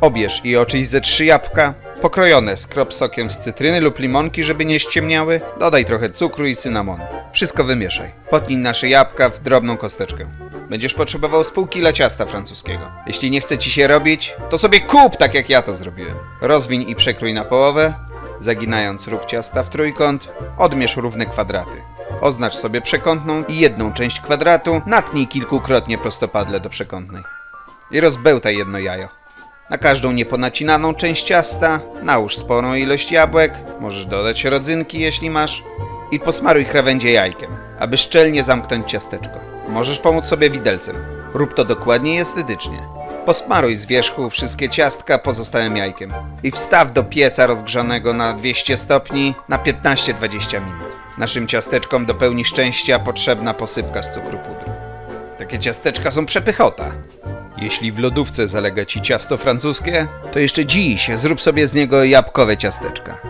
Obierz i oczyść ze trzy jabłka, pokrojone skrop sokiem z cytryny lub limonki, żeby nie ściemniały. Dodaj trochę cukru i cynamonu. Wszystko wymieszaj. Potnij nasze jabłka w drobną kosteczkę. Będziesz potrzebował z pół kila ciasta francuskiego. Jeśli nie chce ci się robić, to sobie kup tak jak ja to zrobiłem. Rozwiń i przekrój na połowę, zaginając rób ciasta w trójkąt, odmierz równe kwadraty. Oznacz sobie przekątną i jedną część kwadratu, natnij kilkukrotnie prostopadle do przekątnej. I rozbełtaj jedno jajo. Na każdą nieponacinaną część ciasta nałóż sporą ilość jabłek, możesz dodać rodzynki jeśli masz i posmaruj krawędzie jajkiem, aby szczelnie zamknąć ciasteczko. Możesz pomóc sobie widelcem. Rób to dokładnie i estetycznie. Posmaruj z wierzchu wszystkie ciastka pozostałym jajkiem i wstaw do pieca rozgrzanego na 200 stopni na 15-20 minut. Naszym ciasteczkom do pełni szczęścia potrzebna posypka z cukru pudru. Takie ciasteczka są przepychota. Jeśli w lodówce zalega ci ciasto francuskie, to jeszcze dziś zrób sobie z niego jabłkowe ciasteczka.